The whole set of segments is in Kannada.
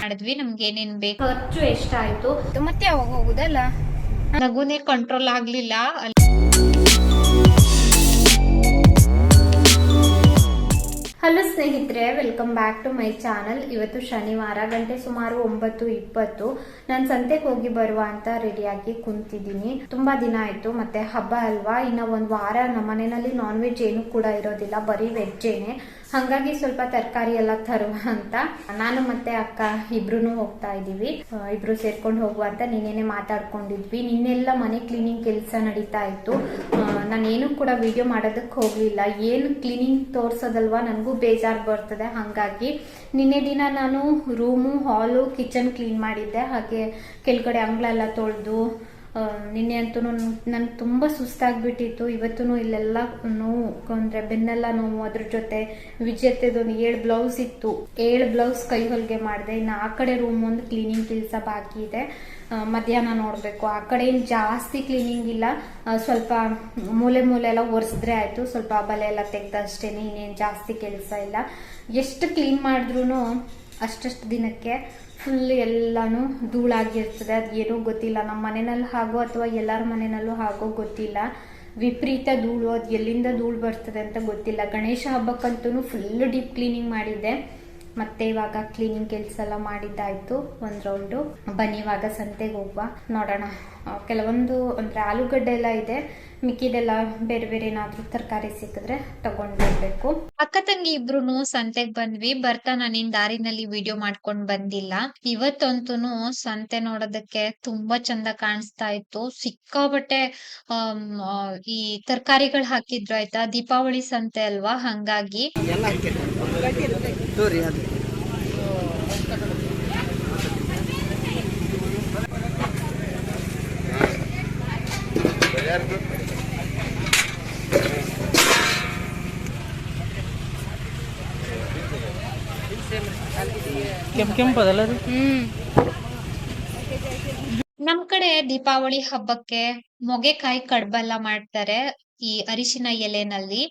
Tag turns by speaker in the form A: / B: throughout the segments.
A: ಮಾಡಿದ್ವಿ ನಮ್ಗೆ ಏನೇನ್ ಬೇಕು.
B: ಖರ್ಚು ಎಷ್ಟಾಯ್ತು? ಮತ್ತೆ ಯಾವಾಗ ಹೋಗುದಲ್ಲ?
A: ನಗುನೇ ಕಂಟ್ರೋಲ್ ಆಗ್ಲಿಲ್ಲ.
B: ಹಲೋ ಸ್ನೇಹಿತರೆ welcome back to my channel ಇವತ್ತು ಶನಿವಾರ ಗಂಟೆ ಸುಮಾರು ಒಂಬತ್ತು ಇಪ್ಪತ್ತು. ನಾನು ಸಂತೆಗೆ ಹೋಗಿ ಬರುವ ಅಂತ ರೆಡಿಯಾಗಿ ಕುಂತಿದ್ದೀನಿ. ತುಂಬಾ ದಿನ ಆಯ್ತು ಮತ್ತೆ ಹಬ್ಬ ಅಲ್ವಾ? ಇನ್ನ ಒಂದು ವಾರ ನಮ್ಮ ಮನೆಯಲ್ಲಿ ನಾನ್ ವೆಜ್ ಏನು ಕೂಡ ಇರೋದಿಲ್ಲ ಬರೀ ವೆಜ್ಜೇನೆ ಹಂಗಾಗಿ ಸ್ವಲ್ಪ ತರಕಾರಿ ಎಲ್ಲ ತರುವ ಅಂತ. ನಾನು ಮತ್ತೆ ಅಕ್ಕ ಇಬ್ರು ಹೋಗ್ತಾ ಇದೀವಿ ಇಬ್ರು ಸೇರ್ಕೊಂಡು ಹೋಗುವ ಅಂತ ನಿನ್ನೆನೆ ಮಾತಾಡ್ಕೊಂಡಿದ್ವಿ. ನಿನ್ನೆಲ್ಲ ಮನೆ ಕ್ಲೀನಿಂಗ್ ಕೆಲಸ ನಡೀತಾ ಇತ್ತು. ನಾನೇನು ಕೂಡ ವಿಡಿಯೋ ಮಾಡೋದಕ್ಕೆ ಹೋಗ್ಲಿಲ್ಲ. ಏನು ಕ್ಲೀನಿಂಗ್ ತೋರ್ಸೋದಲ್ವಾ? ನನಗೂ ಬೇಜಾರು ಬರ್ತದೆ. ಹಾಗಾಗಿ ನಿನ್ನೆ ದಿನ ನಾನು ರೂಮು ಹಾಲು ಕಿಚನ್ ಕ್ಲೀನ್ ಮಾಡಿದ್ದೆ. ಹಾಗೆ ಕೆಳಗಡೆ ಅಂಗ್ಳೆಲ್ಲ ತೊಳೆದು ನಿನ್ನೆ ಅಂತೂ ನನ್ಗೆ ತುಂಬ ಸುಸ್ತಾಗ್ಬಿಟ್ಟಿತ್ತು. ಇವತ್ತು ಇಲ್ಲೆಲ್ಲ ನೋವು, ಅಂದ್ರೆ ಬೆನ್ನೆಲ್ಲ ನೋವು, ಅದ್ರ ಜೊತೆ ವಿಜೇತದೊಂದು ಏಳು ಬ್ಲೌಸ್ ಇತ್ತು. ಏಳು ಬ್ಲೌಸ್ ಕೈ ಹೊಲಿಗೆ ಮಾಡಿದೆ. ಇನ್ನು ಆ ಕಡೆ ರೂಮ್ ಒಂದು ಕ್ಲೀನಿಂಗ್ ಕೆಲಸ ಬಾಕಿ ಇದೆ. ಮಧ್ಯಾಹ್ನ ನೋಡಬೇಕು. ಆ ಕಡೆ ಏನು ಜಾಸ್ತಿ ಕ್ಲೀನಿಂಗ್ ಇಲ್ಲ. ಸ್ವಲ್ಪ ಮೂಲೆ ಮೂಲೆ ಎಲ್ಲ ಒರೆಸಿದ್ರೆ ಆಯ್ತು. ಸ್ವಲ್ಪ ಬಲೆ ಎಲ್ಲ ತೆಗೆದಷ್ಟೇ ಇನ್ನೇನು ಜಾಸ್ತಿ ಕೆಲಸ ಇಲ್ಲ. ಎಷ್ಟು ಕ್ಲೀನ್ ಮಾಡಿದ್ರು ಅಷ್ಟಷ್ಟು ದಿನಕ್ಕೆ ಫುಲ್ ಎಲ್ಲಾನು ಧೂಳಾಗಿರ್ತದೆ. ಅದು ಏನೂ ಗೊತ್ತಿಲ್ಲ. ನಮ್ಮ ಮನೆಯಲ್ಲಿ ಹಾಗೋ ಅಥವಾ ಎಲ್ಲರ ಮನೆಯಲ್ಲೂ ಹಾಗೋ ಗೊತ್ತಿಲ್ಲ. ವಿಪರೀತ ಧೂಳು, ಅದು ಎಲ್ಲಿಂದ ಧೂಳು ಬರ್ತದೆ ಅಂತ ಗೊತ್ತಿಲ್ಲ. ಗಣೇಶ ಹಬ್ಬಕ್ಕಂತೂ ಫುಲ್ ಡೀಪ್ ಕ್ಲೀನಿಂಗ್ ಮಾಡಿದ್ದೆ. ಮತ್ತೆ ಇವಾಗ ಕ್ಲೀನಿಂಗ್ ಕೆಲಸ ಎಲ್ಲ ಮಾಡಿದ್ದಾಯ್ತು ಒಂದ್ ರೌಂಡು ಬನ್ನಿ ಇವಾಗ ಸಂತೆಗೆ ಹೋಗುವ. ನೋಡೋಣ. ಕೆಲವೊಂದು ಅಂದ್ರೆ ಆಲೂಗಡ್ಡೆ ಎಲ್ಲ ಇದೆ. ಮಿಕ್ಕಿದೆಲ್ಲ ಬೇರೆ ಬೇರೆ ಏನಾದ್ರು ತರಕಾರಿ ಸಿಕ್ಕಿದ್ರೆ ತಗೊಂಡ್ ಬರ್ಬೇಕು
A: ಅಕ್ಕ ತಂಗಿ ಇಬ್ರು ಸಂತೆಗ್ ಬಂದ್ವಿ. ಬರ್ತಾ ನಾನಿನ್ ದಾರಿನಲ್ಲಿ ವಿಡಿಯೋ ಮಾಡ್ಕೊಂಡ್ ಬಂದಿಲ್ಲ. ಇವತ್ತಂತೂ ಸಂತೆ ನೋಡೋದಕ್ಕೆ ತುಂಬಾ ಚಂದ ಕಾಣಿಸ್ತಾ ಇತ್ತು. ಸಿಕ್ಕಾಬಟ್ಟೆ ಆ, ಈ ತರಕಾರಿಗಳು ಹಾಕಿದ್ರು ಆಯ್ತಾ? ದೀಪಾವಳಿ ಸಂತೆ ಅಲ್ವಾ? ಹಂಗಾಗಿ.
C: ಅದು. ಕೆಂಪದಲ್ಲ ಅದು?
A: ನಮ್ ಕಡೆ ದೀಪಾವಳಿ ಹಬ್ಬಕ್ಕೆ ಮೊಗೆಕಾಯಿ ಕಡ್ಬೆಲ್ಲ ಮಾಡ್ತಾರೆ ಈ ಅರಿಶಿನ ಎಲೆನಲ್ಲಿ.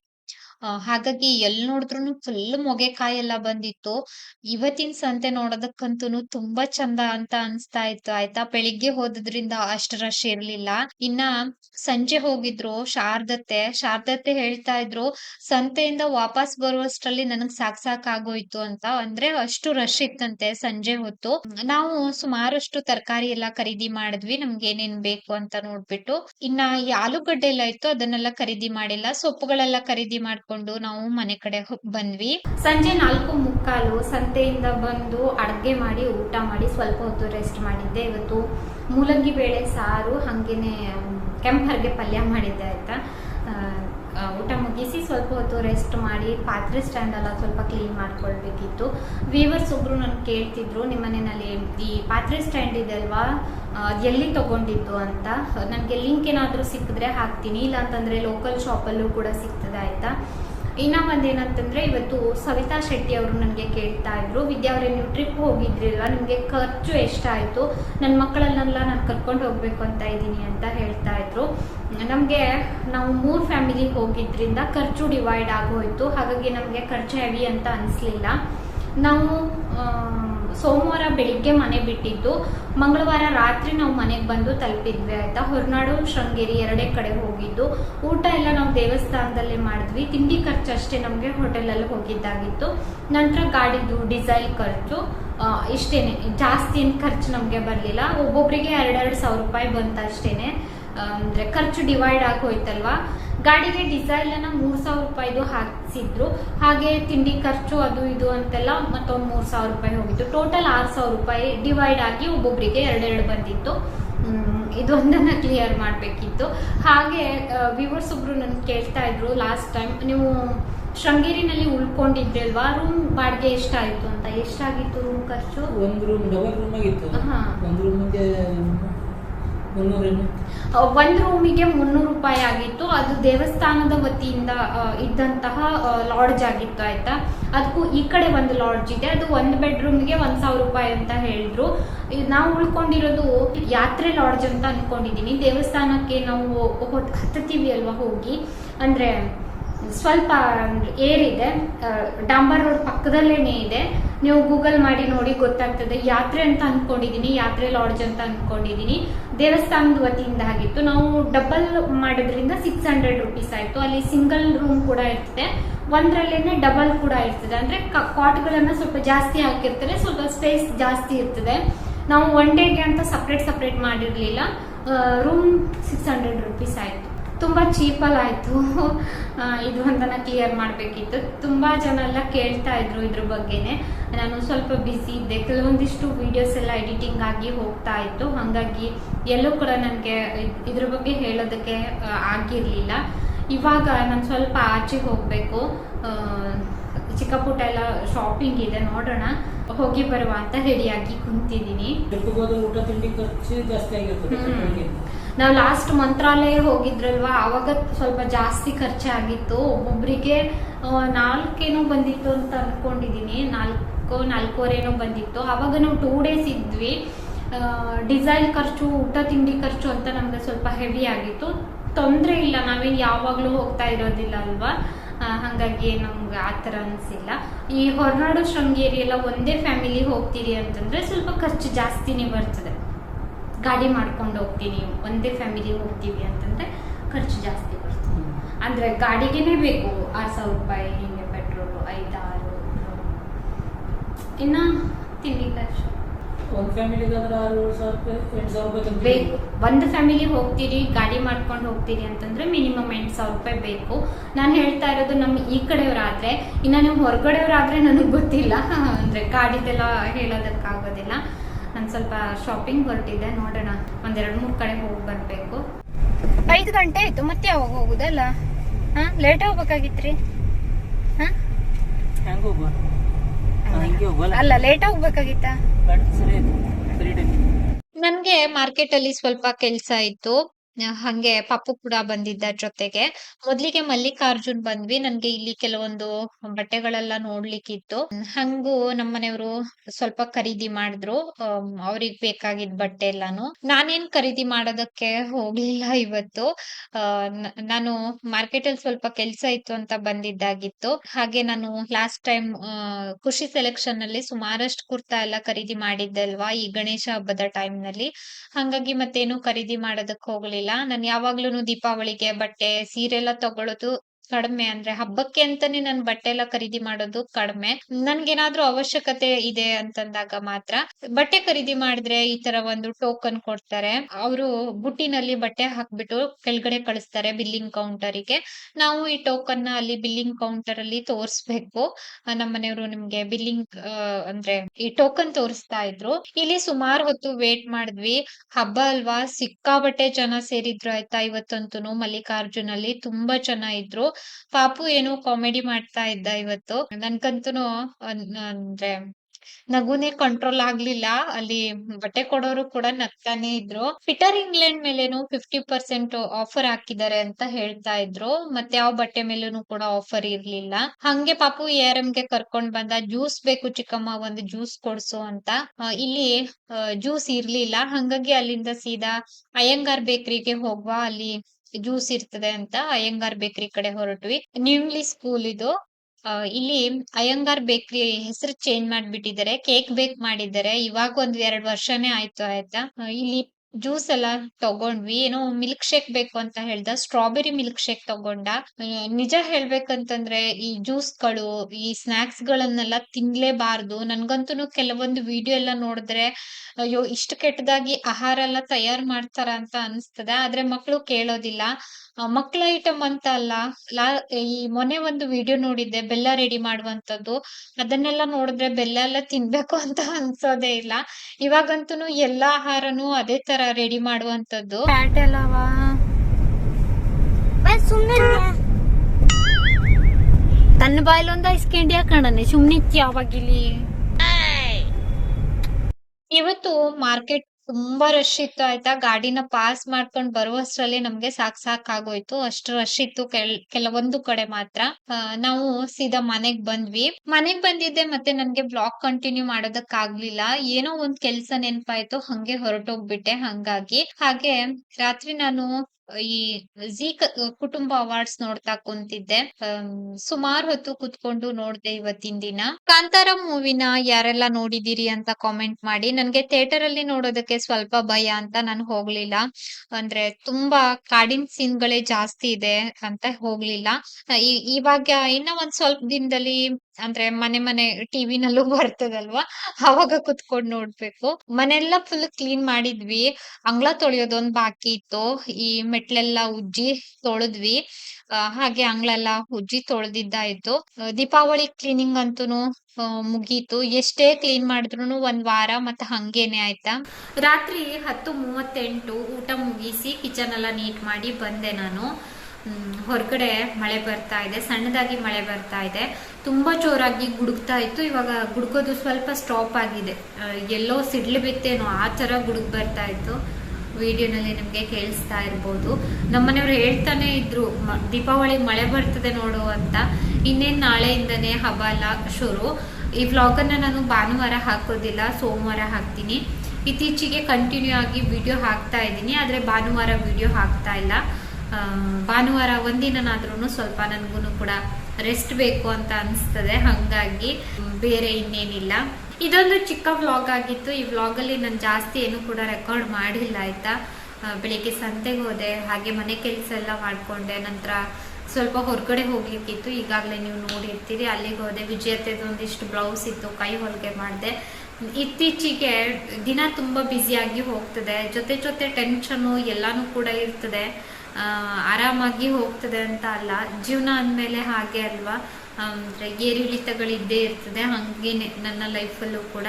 A: ಹಾಗಾಗಿ ಎಲ್ ನೋಡಿದ್ರು ಫುಲ್ ಮೊಗೆಕಾಯಿ ಎಲ್ಲ ಬಂದಿತ್ತು. ಇವತ್ತಿನ ಸಂತೆ ನೋಡೋದಕ್ಕಂತೂ ತುಂಬಾ ಚಂದ ಅಂತ ಅನ್ಸ್ತಾ ಇತ್ತು. ಆಯ್ತಾ? ಬೆಳಿಗ್ಗೆ ಹೋದ್ರಿಂದ ಅಷ್ಟ್ ರಶ್ ಇರ್ಲಿಲ್ಲ. ಇನ್ನ ಸಂಜೆ ಹೋಗಿದ್ರು ಶಾರದತ್ತೆ. ಶಾರದತ್ತೆ ಹೇಳ್ತಾ ಇದ್ರು, ಸಂತೆಯಿಂದ ವಾಪಸ್ ಬರುವಷ್ಟರಲ್ಲಿ ನನಗ್ ಸಾಕ್ ಆಗೋಯ್ತು ಅಂತ. ಅಂದ್ರೆ ಅಷ್ಟು ರಶ್ ಇತ್ತಂತೆ ಸಂಜೆ ಹೊತ್ತು. ನಾವು ಸುಮಾರಷ್ಟು ತರಕಾರಿ ಎಲ್ಲ ಖರೀದಿ ಮಾಡಿದ್ವಿ. ನಮ್ಗೆ ಏನೇನ್ ಬೇಕು ಅಂತ ನೋಡ್ಬಿಟ್ಟು. ಇನ್ನ ಆಲೂಗಡ್ಡೆ ಎಲ್ಲ ಇತ್ತು. ಅದನ್ನೆಲ್ಲ ಖರೀದಿ ಮಾಡಿಲ್ಲ. ಸೊಪ್ಪುಗಳೆಲ್ಲ ಖರೀದಿ ಮಾಡ್ಕೊಂಡು ನಾವು ಮನೆ ಕಡೆ ಬಂದ್ವಿ.
B: ಸಂಜೆ ನಾಲ್ಕು ಮುಕ್ಕಾಲು ಸಂತೆಯಿಂದ ಬಂದು ಅಡ್ಗೆ ಮಾಡಿ, ಊಟ ಮಾಡಿ, ಸ್ವಲ್ಪ ಹೊತ್ತು ರೆಸ್ಟ್ ಮಾಡಿದ್ದೆ. ಇವತ್ತು ಮೂಲಂಗಿ ಬೇಳೆ ಸಾರು, ಹಾಗೇನೆ ಕೆಂಪರ್ಗೆ ಪಲ್ಯ ಮಾಡಿದ್ದೆ ಆಯ್ತಾ. ಊಟ ಮುಗಿಸಿ ಸ್ವಲ್ಪ ಹೊತ್ತು ರೆಸ್ಟ್ ಮಾಡಿ ಪಾತ್ರೆ ಸ್ಟ್ಯಾಂಡ್ ಎಲ್ಲ ಸ್ವಲ್ಪ ಕ್ಲೀನ್ ಮಾಡ್ಕೊಳ್ಬೇಕಿತ್ತು. ವೀವರ್ಸ್ ಒಬ್ರು ನಾನು ಕೇಳ್ತಿದ್ರು, ನಿಮ್ಮ ಮನೆಯಲ್ಲಿ ಈ ಪಾತ್ರೆ ಸ್ಟ್ಯಾಂಡ್ ಇದೆ ಅಲ್ವಾ? ಎಲ್ಲಿ ತಗೊಂಡಿದ್ದು ಅಂತ? ನನಗೆ ಲಿಂಕ್ ಏನಾದರೂ ಸಿಕ್ಕಿದ್ರೆ ಹಾಕ್ತೀನಿ. ಇಲ್ಲ ಅಂತಂದ್ರೆ ಲೋಕಲ್ ಶಾಪಲ್ಲೂ ಕೂಡ ಸಿಗ್ತದೆ, ಆಯ್ತಾ? ಇನ್ನ ಒಂದೇನಂತಂದ್ರೆ ಇವತ್ತು ಸವಿತಾ ಶೆಟ್ಟಿ ಅವರು ನನಗೆ ಕೇಳ್ತಾ ಇದ್ರು ಅವರೇ, ನೀವು ಟ್ರಿಪ್ ಹೋಗಿದ್ರಿಲ್ವಾ? ನಿಮಗೆ ಖರ್ಚು ಎಷ್ಟಾಯ್ತು? ನನ್ನ ಮಕ್ಕಳನ್ನೆಲ್ಲ ನಾನು ಕರ್ಕೊಂಡು ಹೋಗ್ಬೇಕು ಅಂತ ಇದ್ದೀನಿ ಅಂತ ಹೇಳ್ತಾ ಇದ್ರು. ನಮಗೆ ನಾವು ಮೂರು ಫ್ಯಾಮಿಲಿ ಹೋಗಿದ್ರಿಂದ ಖರ್ಚು ಡಿವೈಡ್ ಆಗೋಯ್ತು. ಹಾಗಾಗಿ ನಮಗೆ ಖರ್ಚು ಹೆವಿ ಅಂತ ಅನಿಸ್ಲಿಲ್ಲ. ನಾವು ಸೋಮವಾರ ಬೆಳಿಗ್ಗೆ ಮನೆ ಬಿಟ್ಟಿದ್ದು, ಮಂಗಳವಾರ ರಾತ್ರಿ ನಾವು ಮನೆಗೆ ಬಂದು ತಲುಪಿದ್ವಿ, ಆಯ್ತಾ? ಹೊರನಾಡು, ಶೃಂಗೇರಿ ಎರಡೇ ಕಡೆ ಹೋಗಿದ್ದು. ಊಟ ಎಲ್ಲ ನಾವು ದೇವಸ್ಥಾನದಲ್ಲೇ ಮಾಡಿದ್ವಿ. ತಿಂಡಿ ಖರ್ಚು ಅಷ್ಟೇ ನಮಗೆ ಹೋಟೆಲಲ್ಲಿ ಹೋಗಿದ್ದಾಗಿತ್ತು. ನಂತರ ಗಾಡಿದು ಡಿಸೈಲ್ ಖರ್ಚು ಇಷ್ಟೇನೆ. ಜಾಸ್ತಿ ಏನು ಖರ್ಚು ನಮಗೆ ಬರಲಿಲ್ಲ. ಒಬ್ಬೊಬ್ಬರಿಗೆ ಎರಡೆರಡು ಸಾವಿರ ರೂಪಾಯಿ ಬಂತು ಅಷ್ಟೇನೆ ಅಂದ್ರೆ ಖರ್ಚು ಡಿವೈಡ್ ಆಗಿ ಹೋಯ್ತಲ್ವಾ? ಗಾಡಿಗೆ ಡಿಸೈಲ್ ಅನ್ನ ಮೂರ್ ಸಾವಿರ ರೂಪಾಯಿದು ಹಾಕ್ಸಿದ್ರು. ಹಾಗೆ ತಿಂಡಿ ಖರ್ಚು ಅದು ಇದು ಅಂತೆಲ್ಲ ಮತ್ತೊಂದು ಮೂರ್ ಸಾವಿರ ರೂಪಾಯಿ ಹೋಗಿತ್ತು. ಟೋಟಲ್ ಆರ್ ಸಾವಿರ ರೂಪಾಯಿ ಡಿವೈಡ್ ಆಗಿ ಒಬ್ಬೊಬ್ಬರಿಗೆ ಎರಡೆರಡು ಬಂದಿತ್ತು. ಇದೊಂದನ್ನು ಕ್ಲಿಯರ್ ಮಾಡಬೇಕಿತ್ತು. ಹಾಗೆ ವಿವರ್ಸ್ ಒಬ್ರು ನನ್ ಕೇಳ್ತಾ ಇದ್ರು ಲಾಸ್ಟ್ ಟೈಮ್ ನೀವು ಶೃಂಗೇರಿನಲ್ಲಿ ಉಳ್ಕೊಂಡಿದ್ರಲ್ವಾ ರೂಮ್ ಬಾಡಿಗೆ ಎಷ್ಟಾಯ್ತು ಅಂತ. ಎಷ್ಟಾಗಿತ್ತು ರೂಮ್ ಖರ್ಚು?
C: ಒಂದು ರೂಮ್ ಡಬಲ್ ರೂಮ್ ಆಗಿತ್ತು.
B: ಹಾ.
C: ಒಂದು ರೂಮಿಗೆ ಮುನ್ನೂರೇನು
B: ಒಂದ್ ರೂಮಿಗೆ ಮುನ್ನೂರು ರೂಪಾಯಿ ಆಗಿತ್ತು. ಅದು ದೇವಸ್ಥಾನದ ವತಿಯಿಂದ ಇದ್ದಂತಹ ಲಾಡ್ಜ್ ಆಗಿತ್ತು ಆಯ್ತಾ? ಅದಕ್ಕೂ ಈ ಕಡೆ ಒಂದು ಲಾಡ್ಜ್ ಇದೆ. ಅದು ಒಂದು ಬೆಡ್ರೂಮ್ಗೆ ಒಂದ್ ಸಾವಿರ ರೂಪಾಯಿ ಅಂತ ಹೇಳಿದ್ರು. ನಾವು ಉಳ್ಕೊಂಡಿರೋದು ಯಾತ್ರೆ ಲಾಡ್ಜ್ ಅಂತ ಅನ್ಕೊಂಡಿದೀನಿ. ದೇವಸ್ಥಾನಕ್ಕೆ ನಾವು ಹತ್ತತೀವಿ ಅಲ್ವಾ ಹೋಗಿ? ಅಂದ್ರೆ
D: ಸ್ವಲ್ಪ ಏರ್ ಇದೆ ಡಾಂಬರ್ ರೋಡ್ ಪಕ್ಕದಲ್ಲೇನೆ ಇದೆ. ನೀವು ಗೂಗಲ್ ಮಾಡಿ ನೋಡಿ ಗೊತ್ತಾಗ್ತದೆ. ಯಾತ್ರೆ ಅಂತ ಅನ್ಕೊಂಡಿದೀನಿ, ಯಾತ್ರೆ ಲಾಡ್ಜ್ ಅಂತ ಅನ್ಕೊಂಡಿದೀನಿ. ದೇವಸ್ಥಾನದ ವತಿಯಿಂದ ಆಗಿತ್ತು. ನಾವು ಡಬಲ್ ಮಾಡೋದ್ರಿಂದ ಸಿಕ್ಸ್ ಹಂಡ್ರೆಡ್ ರುಪೀಸ್ ಆಯ್ತು. ಅಲ್ಲಿ ಸಿಂಗಲ್ ರೂಮ್ ಕೂಡ ಇರ್ತದೆ. ಒಂದ್ರಲ್ಲೇನೆ ಡಬಲ್ ಕೂಡ ಇರ್ತದೆ. ಅಂದ್ರೆ ಕಾಟ್ಗಳನ್ನ ಸ್ವಲ್ಪ ಜಾಸ್ತಿ ಹಾಕಿರ್ತಾರೆ. ಸ್ವಲ್ಪ ಸ್ಪೇಸ್ ಜಾಸ್ತಿ ಇರ್ತದೆ. ನಾವು ಒನ್ ಡೇಗೆ ಅಂತ ಸಪ್ರೇಟ್ ಸಪ್ರೇಟ್ ಮಾಡಿರ್ಲಿಲ್ಲ. ರೂಮ್ ಸಿಕ್ಸ್ ಹಂಡ್ರೆಡ್ ರುಪೀಸ್ ಆಯ್ತು. ತುಂಬಾ ಚೀಪಲ್ಲಿ ಆಯ್ತು. ಇದು ಅಂತನ ಕ್ಲಿಯರ್ ಮಾಡಬೇಕಿತ್ತು. ತುಂಬಾ ಜನ ಎಲ್ಲ ಕೇಳ್ತಾ ಇದ್ರು ಇದ್ರ ಬಗ್ಗೆನೆ. ನಾನು ಸ್ವಲ್ಪ ಬ್ಯುಸಿ ಇದ್ದೆ. ಕೆಲವೊಂದಿಷ್ಟು ವಿಡಿಯೋಸ್ ಎಲ್ಲ ಎಡಿಟಿಂಗ್ ಆಗಿ ಹೋಗ್ತಾ ಇತ್ತು. ಹಾಗಾಗಿ ಎಲ್ಲೂ ಕೂಡ ನನಗೆ ಇದ್ರ ಬಗ್ಗೆ ಹೇಳೋದಕ್ಕೆ ಆಗಿರಲಿಲ್ಲ. ಇವಾಗ ನಾನು ಸ್ವಲ್ಪ ಆಚೆ ಹೋಗಬೇಕು. ಚಿಕ್ಕ ಪುಟ್ಟ ಎಲ್ಲ ಶಾಪಿಂಗ್ ಇದೆ ನೋಡೋಣ. ಹೋಗಿ ಬರುವ ಅಂತ ರೆಡಿಯಾಗಿ ಕುಂತಿದ್ದೀನಿ.
C: ಊಟ ತಿಂಡಿ ಖರ್ಚು ಜಾಸ್ತಿ ಆಗಿರ್ತದೆ.
D: ನಾವು ಲಾಸ್ಟ್ ಮಂತ್ರಾಲಯ ಹೋಗಿದ್ರಲ್ವಾ, ಅವಾಗ ಸ್ವಲ್ಪ ಜಾಸ್ತಿ ಖರ್ಚಾಗಿತ್ತು ಒಬ್ಬೊಬ್ಬರಿಗೆ ನಾಲ್ಕೇನೋ ಬಂದಿತ್ತು ಅಂತ ಅಂದ್ಕೊಂಡಿದ್ದೀನಿ ನಾಲ್ಕು, ನಾಲ್ಕೂವರೆನೋ ಬಂದಿತ್ತು. ಅವಾಗ ನಾವು ಟೂ ಡೇಸ್ ಇದ್ವಿ. ಡಿಸೈನ್ ಖರ್ಚು, ಊಟ, ತಿಂಡಿ ಖರ್ಚು ಅಂತ ನಮ್ಗೆ ಸ್ವಲ್ಪ ಹೆವಿ ಆಗಿತ್ತು. ತೊಂದರೆ ಇಲ್ಲ, ನಾವೇನು ಯಾವಾಗಲೂ ಹೋಗ್ತಾ ಇರೋದಿಲ್ಲ ಅಲ್ವಾ? ಹಾಗಾಗಿ ನಮ್ಗೆ ಆ ಥರ ಅನಿಸಿಲ್ಲ. ಈ ಹೊರನಾಡು ಶೃಂಗೇರಿ ಎಲ್ಲ ಒಂದೇ ಫ್ಯಾಮಿಲಿ ಹೋಗ್ತೀರಿ ಅಂತಂದ್ರೆ ಸ್ವಲ್ಪ ಖರ್ಚು ಜಾಸ್ತಿನೇ ಬರ್ತದೆ. ಗಾಡಿ ಮಾಡ್ಕೊಂಡು ಹೋಗ್ತೀನಿ ಒಂದೇ ಫ್ಯಾಮಿಲಿ ಹೋಗ್ತೀವಿ ಅಂತಂದ್ರೆ ಖರ್ಚು ಜಾಸ್ತಿ ಬರ್ತದೆ. ಅಂದ್ರೆ ಗಾಡಿಗೆನೆ ಬೇಕು ಆರು ಸಾವಿರ ರೂಪಾಯಿ ಹಿಂಗೆ ಪೆಟ್ರೋಲು ಐದಾರು ಇನ್ನು ತಿಂಡಿ ಖರ್ಚು
C: ಒಂದ್ ಫ್ಯಾಮಿಲಿಗಾದ್ರೆ ಆರು ಏಳು ಸಾವಿರ ರೂಪಾಯಿ ಎಂಟು ಸಾವಿರ ರೂಪಾಯಿ
D: ಬೇಕು. ಒಂದು ಫ್ಯಾಮಿಲಿ ಹೋಗ್ತೀರಿ ಗಾಡಿ ಮಾಡ್ಕೊಂಡು ಹೋಗ್ತೀರಿ ಅಂತಂದ್ರೆ ಮಿನಿಮಮ್ ಎಂಟು ಸಾವಿರ ರೂಪಾಯಿ ಬೇಕು. ನಾನು ಹೇಳ್ತಾ ಇರೋದು ನಮ್ಮ ಈ ಕಡೆಯವರಾದ್ರೆ ಇನ್ನ ನೀವು ಹೊರಗಡೆಯವರಾದ್ರೆ ನನಗೆ ಗೊತ್ತಿಲ್ಲ. ಅಂದ್ರೆ ಗಾಡಿದೆಲ್ಲ ಹೇಳೋದಕ್ಕಾಗೋದಿಲ್ಲ. ನಾನು ಸ್ವಲ್ಪ ಶಾಪಿಂಗ್ ಹೊರಟಿದ್ದೆ ನೋಡೋಣ. ಒಂದೆರಡು ಮೂರು ಕಡೆ ಹೋಗಿ ಬರಬೇಕು. ಐದು ಗಂಟೆ ಆಯ್ತು ಮತ್ತೆ ಯಾವಾಗ ಹೋಗುದಲ್ಲ? ಹಾ ಲೇಟ್ ಹೋಗ್ಬೇಕಾಗಿತ್ರಿ ಹಾ? ಅಲ್ಲ ಲೇಟ್ ಹೋಗ್ಬೇಕಾಗಿತ್ತ
B: ನನ್ಗೆ ಮಾರ್ಕೆಟ್ ಅಲ್ಲಿ ಸ್ವಲ್ಪ ಕೆಲ್ಸ ಇತ್ತು. ಹಂಗೆ ಪಪ್ಪು ಕೂಡ ಬಂದಿದ್ದ ಜೊತೆಗೆ. ಮೊದ್ಲಿಗೆ ಮಲ್ಲಿಕಾರ್ಜುನ್ ಬಂದ್ವಿ. ನನ್ಗೆ ಇಲ್ಲಿ ಕೆಲವೊಂದು ಬಟ್ಟೆಗಳೆಲ್ಲ ನೋಡ್ಲಿಕ್ಕಿತ್ತು. ಹಂಗೂ ನಮ್ಮನೆಯವ್ರು ಸ್ವಲ್ಪ ಖರೀದಿ ಮಾಡಿದ್ರು. ಅವ್ರಿಗೆ ಬೇಕಾಗಿದ್ ಬಟ್ಟೆ ಎಲ್ಲಾನು. ನಾನೇನ್ ಖರೀದಿ ಮಾಡೋದಕ್ಕೆ ಹೋಗ್ಲಿಲ್ಲ ಇವತ್ತು. ನಾನು ಮಾರ್ಕೆಟ್ ಅಲ್ಲಿ ಸ್ವಲ್ಪ ಕೆಲ್ಸ ಇತ್ತು ಅಂತ ಬಂದಿದ್ದಾಗಿತ್ತು. ಹಾಗೆ ನಾನು ಲಾಸ್ಟ್ ಟೈಮ್ ಖುಷಿ ಸೆಲೆಕ್ಷನ್ ಅಲ್ಲಿ ಸುಮಾರಷ್ಟು ಕುರ್ತಾ ಎಲ್ಲ ಖರೀದಿ ಮಾಡಿದ್ದೆ ಅಲ್ವಾ ಈ ಗಣೇಶ ಹಬ್ಬದ ಟೈಮ್ನಲ್ಲಿ ಹಂಗಾಗಿ ಮತ್ತೇನು ಖರೀದಿ ಮಾಡೋದಕ್ಕೆ ಹೋಗ್ಲಿಲ್ಲ. ನಾನ್ ಯಾವಾಗ್ಲೂನು ದೀಪಾವಳಿಗೆ ಬಟ್ಟೆ ಸೀರೆ ಎಲ್ಲ ತಗೊಳ್ಳೋದು ಕಡಿಮೆ ಅಂದ್ರೆ ಹಬ್ಬಕ್ಕೆ ಅಂತಾನೆ ನಾನ್ ಬಟ್ಟೆ ಎಲ್ಲ ಖರೀದಿ ಮಾಡೋದು ಕಡಿಮೆ. ನನ್ಗೇನಾದ್ರೂ ಅವಶ್ಯಕತೆ ಇದೆ ಅಂತಂದಾಗ ಮಾತ್ರ ಬಟ್ಟೆ ಖರೀದಿ ಮಾಡಿದ್ರೆ ಈ ತರ ಒಂದು ಟೋಕನ್ ಕೊಡ್ತಾರೆ. ಅವರು ಬುಟ್ಟಿನಲ್ಲಿ ಬಟ್ಟೆ ಹಾಕ್ಬಿಟ್ಟು ಕೆಳಗಡೆ ಕಳಿಸ್ತಾರೆ ಬಿಲ್ಲಿಂಗ್ ಕೌಂಟರಿಗೆ ನಾವು ಈ ಟೋಕನ್ನ ಅಲ್ಲಿ ಬಿಲ್ಲಿಂಗ್ ಕೌಂಟರ್ ಅಲ್ಲಿ ತೋರಿಸ್ಬೇಕು. ಆ, ನಮ್ಮ ಮನೆಯವರು ನಿಮ್ಗೆ ಬಿಲ್ಲಿಂಗ್ ಅಂದ್ರೆ ಈ ಟೋಕನ್ ತೋರಿಸ್ತಾ ಇದ್ರು. ಇಲ್ಲಿ ಸುಮಾರು ಹೊತ್ತು ವೇಟ್ ಮಾಡಿದ್ವಿ. ಹಬ್ಬ ಅಲ್ವಾ? ಸಿಕ್ಕಾಬಟ್ಟೆ ಜನ ಸೇರಿದ್ರು ಆಯ್ತಾ ಇವತ್ತಂತೂ ಮಲ್ಲಿಕಾರ್ಜುನ್ ಅಲ್ಲಿ ತುಂಬಾ ಜನ ಇದ್ರು. ಪಾಪು ಏನೋ ಕಾಮಿಡಿ ಮಾಡ್ತಾ ಇದ್ದ ಇವತ್ತು. ನನ್ಗಂತೂ ಅಂದ್ರೆ ನಗುನೇ ಕಂಟ್ರೋಲ್ ಆಗ್ಲಿಲ್ಲ. ಅಲ್ಲಿ ಬಟ್ಟೆ ಕೊಡೋರು ಕೂಡ ನಗ್ತಾನೆ ಇದ್ರು. ಫಿಟರ್ ಇಂಗ್ಲೆಂಡ್ ಮೇಲೇನು ಫಿಫ್ಟಿ ಪರ್ಸೆಂಟ್ ಆಫರ್ ಹಾಕಿದ್ದಾರೆ ಅಂತ ಹೇಳ್ತಾ ಇದ್ರು. ಮತ್ತೆ ಯಾವ ಬಟ್ಟೆ ಮೇಲೂ ಕೂಡ ಆಫರ್ ಇರ್ಲಿಲ್ಲ. ಹಂಗೆ ಪಾಪು ಎ ಆರ್ಗೆ ಕರ್ಕೊಂಡ್ ಬಂದ ಜ್ಯೂಸ್ ಬೇಕು ಚಿಕ್ಕಮ್ಮ, ಒಂದು ಜ್ಯೂಸ್ ಕೊಡ್ಸು ಅಂತ. ಇಲ್ಲಿ ಜ್ಯೂಸ್ ಇರ್ಲಿಲ್ಲ. ಹಂಗಾಗಿ ಅಲ್ಲಿಂದ ಸೀದಾ ಅಯ್ಯಂಗಾರ್ ಬೇಕರಿಗೆ ಹೋಗ್ವಾ. ಅಲ್ಲಿ ಜ್ಯೂಸ್ ಇರ್ತದೆ ಅಂತ ಅಯ್ಯಂಗಾರ್ ಬೇಕರಿ ಕಡೆ ಹೊರಟ್ವಿ. ನ್ಯೂಲಿ ಸ್ಕೂಲ್ ಇದು. ಇಲ್ಲಿ ಅಯ್ಯಂಗಾರ್ ಬೇಕರಿ ಹೆಸರು ಚೇಂಜ್ ಮಾಡ್ಬಿಟ್ಟಿದ್ದಾರೆ. ಕೇಕ್ ಬೇಕ್ ಮಾಡಿದ್ದಾರೆ. ಇವಾಗ ಒಂದ್ ಎರಡ್ ವರ್ಷನೇ ಆಯ್ತು ಆಯ್ತಾ? ಇಲ್ಲಿ ಜ್ಯೂಸ್ ಎಲ್ಲ ತಗೊಂಡ್ವಿ. ಏನೋ ಮಿಲ್ಕ್ ಶೇಕ್ ಬೇಕು ಅಂತ ಹೇಳ್ದ. ಸ್ಟ್ರಾಬೆರಿ ಮಿಲ್ಕ್ ಶೇಕ್ ತಗೊಂಡ ನಿಜ ಹೇಳ್ಬೇಕಂತಂದ್ರೆ ಈ ಜ್ಯೂಸ್ಗಳು ಈ ಸ್ನಾಕ್ಸ್ ಗಳನ್ನೆಲ್ಲ ತಿನ್ಲೇಬಾರ್ದು. ನನ್ಗಂತೂ ಕೆಲವೊಂದು ವಿಡಿಯೋ ಎಲ್ಲ ನೋಡಿದ್ರೆ, ಅಯ್ಯೋ, ಇಷ್ಟು ಕೆಟ್ಟದಾಗಿ ಆಹಾರ ಎಲ್ಲ ತಯಾರು ಮಾಡ್ತಾರ ಅಂತ ಅನ್ಸ್ತದೆ. ಆದ್ರೆ ಮಕ್ಳು ಕೇಳೋದಿಲ್ಲ. ಮಕ್ಳ ಐಟಮ್ ಅಂತ ಅಲ್ಲ. ಲಾ, ಈ ಮೊನ್ನೆ ಒಂದು ವಿಡಿಯೋ ನೋಡಿದ್ದೆ, ಬೆಲ್ಲ ರೆಡಿ ಮಾಡುವಂತದ್ದು ಅದನ್ನೆಲ್ಲ ನೋಡಿದ್ರೆ ಬೆಲ್ಲ ಎಲ್ಲ ತಿನ್ಬೇಕು ಅಂತ ಅನ್ಸೋದೇ ಇಲ್ಲ. ಇವಾಗಂತೂ ಎಲ್ಲಾ ಆಹಾರನು ಅದೇ ತರ ರೆಡಿ ಮಾಡುವಂತದ್ದು
D: ಪ್ಯಾಟ್ ಎಲ್ಲವಾ ತನ್ನ ಬಾಯ್ಲೊಂದ ಇಸ್ಕೊಂಡ್ಯಾ ಕಣನೆ ಸುಮ್ನಿತ್ ಯಾವಾಗಿಲಿ
B: ಇವತ್ತು ಮಾರ್ಕೆಟ್ ತುಂಬಾ ರಶ್ ಇತ್ತು ಆಯ್ತಾ? ಗಾಡಿನ ಪಾಸ್ ಮಾಡ್ಕೊಂಡ್ ಬರುವಷ್ಟ್ರಲ್ಲಿ ನಮ್ಗೆ ಸಾಕ್ ಸಾಕ್ ಆಗೋಯ್ತು. ಅಷ್ಟು ರಶ್ ಇತ್ತು ಕೆಲ್, ಕೆಲವೊಂದು ಕಡೆ ಮಾತ್ರ. ನಾವು ಸೀದಾ ಮನೆಗ್ ಬಂದ್ವಿ. ಮನೆಗ್ ಬಂದಿದ್ದೆ ಮತ್ತೆ ನನ್ಗೆ ಬ್ಲಾಗ್ ಕಂಟಿನ್ಯೂ ಮಾಡೋದಕ್ ಆಗ್ಲಿಲ್ಲ ಏನೋ ಒಂದ್ ಕೆಲ್ಸ ನೆನ್ಪಾಯ್ತು. ಹಂಗೆ ಹೊರಟೋಗ್ಬಿಟ್ಟೆ ಹಂಗಾಗಿ. ಹಾಗೆ ರಾತ್ರಿ ನಾನು
A: ಈ ಕ- ಕುಟುಂಬ ಅವಾರ್ಡ್ಸ್ ನೋಡ್ತಾ ಕುಂತಿದ್ದೆ. ಸುಮಾರು ಹೊತ್ತು ಕುತ್ಕೊಂಡು ನೋಡ್ದೆ ಇವತ್ತಿನ ದಿನ. ಕಾಂತಾರ ಮೂವಿನ ಯಾರೆಲ್ಲ ನೋಡಿದೀರಿ ಅಂತ ಕಾಮೆಂಟ್ ಮಾಡಿ. ನನ್ಗೆ ಥಿಯೇಟರ್ ಅಲ್ಲಿ ನೋಡೋದಕ್ಕೆ ಸ್ವಲ್ಪ ಭಯ ಅಂತ ನಾನು ಹೋಗ್ಲಿಲ್ಲ. ಅಂದ್ರೆ ತುಂಬಾ ಕಾಡಿನ ಸೀನ್ಗಳೇ ಜಾಸ್ತಿ ಇದೆ ಅಂತ ಹೋಗ್ಲಿಲ್ಲ. ಇವಾಗ ಇನ್ನ ಒಂದ್ ಸ್ವಲ್ಪ ದಿನದಲ್ಲಿ ಅಂದ್ರೆ ಮನೆ ಮನೆ ಟಿವಿನಲ್ಲೂ ಬರ್ತದಲ್ವಾ? ಅವಾಗ ಕುತ್ಕೊಂಡ್ ನೋಡ್ಬೇಕು. ಮನೆಲ್ಲ ಫುಲ್ ಕ್ಲೀನ್ ಮಾಡಿದ್ವಿ. ಅಂಗ್ಳ ತೊಳೆಯೋದೊಂದ್ ಬಾಕಿ ಇತ್ತು. ಈ ಮೆಟ್ಲೆಲ್ಲ ಉಜ್ಜಿ ತೊಳೆದ್ವಿ. ಹಾಗೆ ಅಂಗ್ಳೆಲ್ಲ ಉಜ್ಜಿ ತೊಳೆದಿದ್ದಾಯ್ತು. ದೀಪಾವಳಿ ಕ್ಲೀನಿಂಗ್ ಅಂತೂ ಮುಗೀತು. ಎಷ್ಟೇ ಕ್ಲೀನ್ ಮಾಡಿದ್ರು ಒಂದ್ ವಾರ ಮತ್ತೆ ಹಂಗೇನೆ ಆಯ್ತಾ?
B: ರಾತ್ರಿ ಹತ್ತು ಮೂವತ್ತೆಂಟು ಊಟ ಮುಗಿಸಿ ಕಿಚನ್ ಎಲ್ಲ ನೀಟ್ ಮಾಡಿ ಬಂದೆ ನಾನು. ಹೊರಗಡೆ ಮಳೆ ಬರ್ತಾ ಇದೆ, ಸಣ್ಣದಾಗಿ ಮಳೆ ಬರ್ತಾ ಇದೆ. ತುಂಬಾ ಜೋರಾಗಿ ಗುಡುಗ್ತಾ ಇತ್ತು. ಇವಾಗ ಗುಡುಗೋದು ಸ್ವಲ್ಪ ಸ್ಟಾಪ್ ಆಗಿದೆ. ಎಲ್ಲೋ ಸಿಡ್ಲು ಬಿತ್ತೇನೋ ಆ ಥರ ಗುಡುಗ್ ಬರ್ತಾ ಇತ್ತು. ವಿಡಿಯೋನಲ್ಲಿ ನಿಮ್ಗೆ ಕೇಳಿಸ್ತಾ ಇರ್ಬೋದು. ನಮ್ಮನೆಯವ್ರು ಹೇಳ್ತಾನೆ ಇದ್ರು ದೀಪಾವಳಿ ಮಳೆ ಬರ್ತದೆ ನೋಡು ಅಂತ. ಇನ್ನೇನ್ ನಾಳೆಯಿಂದನೇ ಹಬ್ಬ ಎಲ್ಲ ಶುರು. ಈ ವ್ಲಾಗನ್ನು ನಾನು ಭಾನುವಾರ ಹಾಕೋದಿಲ್ಲ, ಸೋಮವಾರ ಹಾಕ್ತೀನಿ. ಇತ್ತೀಚೆಗೆ ಕಂಟಿನ್ಯೂ ಆಗಿ ವಿಡಿಯೋ ಹಾಕ್ತಾ ಇದ್ದೀನಿ, ಆದ್ರೆ ಭಾನುವಾರ ವಿಡಿಯೋ ಹಾಕ್ತಾ ಇಲ್ಲ. ಭಾನುವಾರ ಒಂದಿನನಾದ್ರೂ ಸ್ವಲ್ಪ ನನಗೂ ಕೂಡ ರೆಸ್ಟ್ ಬೇಕು ಅಂತ ಅನಿಸ್ತದೆ. ಹಾಗಾಗಿ ಬೇರೆ ಇನ್ನೇನಿಲ್ಲ. ಇದೊಂದು ಚಿಕ್ಕ ವ್ಲಾಗ್ ಆಗಿತ್ತು. ಈ ವ್ಲಾಗಲ್ಲಿ ನಾನು ಜಾಸ್ತಿ ಏನು ಕೂಡ ರೆಕಾರ್ಡ್ ಮಾಡಿಲ್ಲ, ಆಯ್ತಾ? ಬೆಳಿಗ್ಗೆ ಸಂತೆಗೆ ಹೋದೆ. ಹಾಗೆ ಮನೆ ಕೆಲಸ ಎಲ್ಲ ಮಾಡಿಕೊಂಡೆ. ನಂತರ ಸ್ವಲ್ಪ ಹೊರಗಡೆ ಹೋಗ್ಲಿಕ್ಕಿತ್ತು. ಈಗಾಗಲೇ ನೀವು ನೋಡಿರ್ತೀರಿ. ಅಲ್ಲಿಗೆ ಹೋದೆ. ವಿಜಯತೆದು ಒಂದಿಷ್ಟು ಬ್ಲೌಸ್ ಇತ್ತು. ಕೈ ಹೊಲಿಗೆ ಮಾಡಿದೆ. ಇತ್ತೀಚೆಗೆ ದಿನ ತುಂಬ ಬ್ಯುಸಿಯಾಗಿ ಹೋಗ್ತದೆ. ಜೊತೆ ಜೊತೆ ಟೆನ್ಷನ್ನು ಎಲ್ಲಾನು ಕೂಡ ಇರ್ತದೆ. ಆರಾಮಾಗಿ ಹೋಗ್ತದೆ ಅಂತ ಅಲ್ಲ. ಜೀವನ ಅಂದಮೇಲೆ ಹಾಗೆ ಅಲ್ವಾ? ಅಂದರೆ ಏರಿಳಿತಗಳಿದ್ದೇ ಇರ್ತದೆ. ಹಾಗೇನೆ ನನ್ನ ಲೈಫಲ್ಲೂ ಕೂಡ.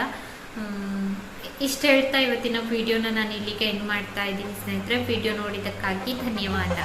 B: ಇಷ್ಟು ಹೇಳ್ತಾ ಇವತ್ತಿನ ವಿಡಿಯೋನ ನಾನು ಇಲ್ಲಿಗೆ ಎಂಡ್ ಮಾಡ್ತಾ ಇದ್ದೀನಿ ಸ್ನೇಹಿತರೆ. ವಿಡಿಯೋ ನೋಡಿದ್ದಕ್ಕಾಗಿ ಧನ್ಯವಾದ.